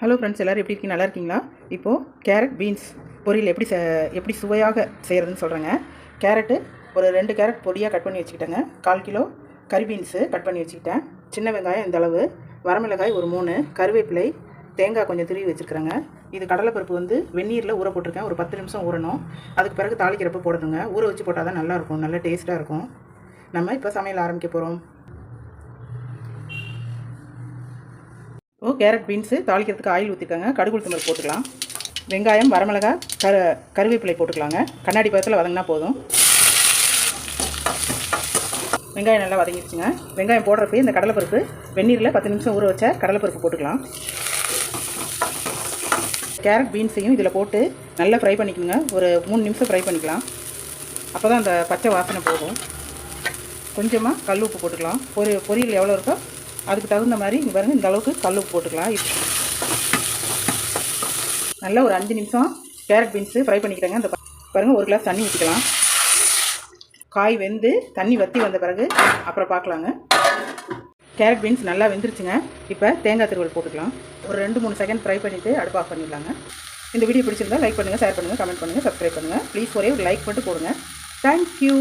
Hello friends எல்லோரும் எப்படி இருக்கீங்க? நல்லா இருக்கீங்களா? இப்போது கேரட் பீன்ஸ் பொரியல் எப்படி எப்படி சுவையாக செய்கிறதுன்னு சொல்கிறேங்க கேரட்டு ஒரு ரெண்டு கேரட் பொடியாக கட் பண்ணி வச்சுக்கிட்டேங்க. கால் கிலோ கறி பீன்ஸு கட் பண்ணி வச்சுக்கிட்டேன். சின்ன வெங்காயம் இந்த அளவு வரமிளகாய் ஒரு மூணு கருவேப்பிலை தேங்காய் கொஞ்சம் திருவி வச்சுருக்குறேங்க. இது கடலைப்பருப்பு வந்து வெந்நீரில் ஊற போட்டிருக்கேன். ஒரு பத்து நிமிஷம் ஊறணும். அதுக்கு பிறகு தாளிக்கிறப்ப போடணுங்க. ஊற வச்சு போட்டால் தான் நல்லாயிருக்கும் நல்ல டேஸ்ட்டாக இருக்கும். நம்ம இப்போ சமையல் ஆரம்பிக்க போகிறோம் ஓ கேரட் பீன்ஸு தாளிக்கிறதுக்கு ஆயில் ஊற்றிக்கோங்க கடுகு உளுத்தம்பருப்பு போட்டுக்கலாம். வெங்காயம் வரமிளகாய் கரு கருவேப்பிலை போட்டுக்கலாங்க. கண்ணாடி பதத்தில் வதங்கினா போதும். வெங்காயம் நல்லா வதங்கிடுச்சுங்க வெங்காயம் போடுறப்ப இந்த கடலைப்பருப்பு வெந்நீரில் பத்து நிமிஷம் ஊற வச்ச கடலைப்பருப்பு போட்டுக்கலாம். கேரட் பீன்ஸையும் இதில் போட்டு நல்லா ஃப்ரை பண்ணிக்கோங்க. ஒரு மூணு நிமிஷம் ஃப்ரை பண்ணிக்கலாம். அப்போ தான் அந்த பச்சை வாசனை போகும். கொஞ்சமாக கல் உப்பு போட்டுக்கலாம். பொரி பொரியல் எவ்வளோ இருக்கோ அதுக்கு தகுந்த மாதிரி இங்கே பாருங்கள் இந்த அளவுக்கு கல் உப்பு போட்டுக்கலாம் நல்லா ஒரு அஞ்சு நிமிஷம் கேரட் பீன்ஸு ஃப்ரை பண்ணிக்கிறேங்க. அந்த பாருங்கள் ஒரு கிளாஸ் தண்ணி ஊற்றிக்கலாம் காய் வெந்து தண்ணி வற்றி வந்த பிறகு அப்புறம் பார்க்கலாங்க கேரட் பீன்ஸ் நல்லா வெந்துருச்சுங்க. இப்போ தேங்காய் திருவல் போட்டுக்கலாம். ஒரு ரெண்டு மூணு செகண்ட் ஃப்ரை பண்ணிவிட்டு அடுப்பு ஆஃப் பண்ணிடலாங்க. இந்த வீடியோ பிடிச்சிருந்தா லைக் பண்ணுங்கள் ஷேர் பண்ணுங்கள் கமெண்ட் பண்ணுங்கள் சப்ஸ்கிரைப் பண்ணுங்கள் ப்ளீஸ் ஒரே ஒரு லைக் மட்டும் போடுங்க. தேங்க்யூ